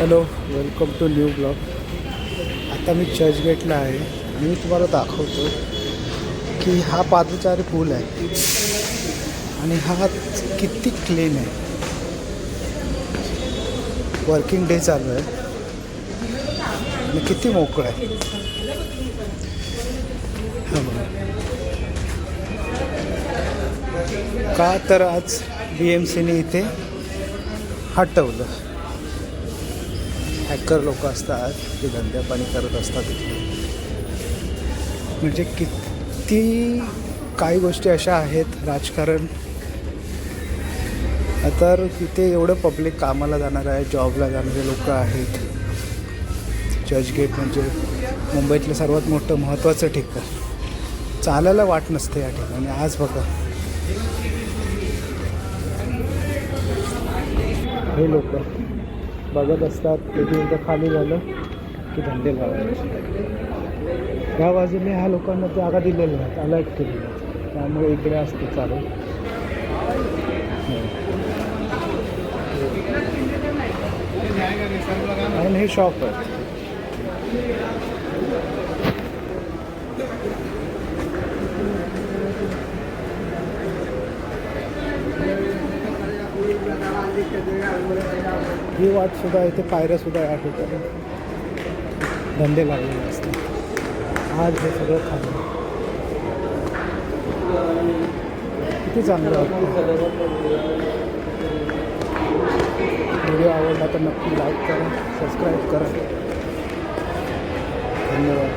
Hello welcome to new blog आता मी चर्चगेटला आहे. आणि मी तुम्हाला दाखवतो की हा पादचारी पूल आहे आणि हा किती क्लीन आहे. वर्किंग डे चालू आहे. आणि किती मोकळं आहे. बघा. का तर आज बी एम सीने इथे हटवलं. हॅकर लोक असतात ते धंद्यापाणी करत असतात इथे म्हणजे किती काही गोष्टी अशा आहेत राजकारण. तर तिथे एवढं पब्लिक कामाला जाणार आहे जॉबला जाणारे लोक आहेत. चर्चगेट म्हणजे मुंबईतलं सर्वात मोठं महत्त्वाचं ठिकाण. चालायला वाट नसते या ठिकाणी आज बघा. हे लोक. बघत असतात कधी खाली झालं की धंदे लावायचे. ह्या बाजूने ह्या लोकांना जागा दिलेल्या आहेत अलर्ट केलेल्या आहेत त्यामुळे इकडे असते चालू. आणि हे शॉप आहे ही वाट सुद्धा इथे पायऱ्या सुद्धा या ठिकाणी. धंदे लागलेले असतात. आज हे सगळं खाणं किती चांगलं वाटतं. व्हिडिओ आवडला तर नक्की लाईक करा सबस्क्राईब करा. धन्यवाद.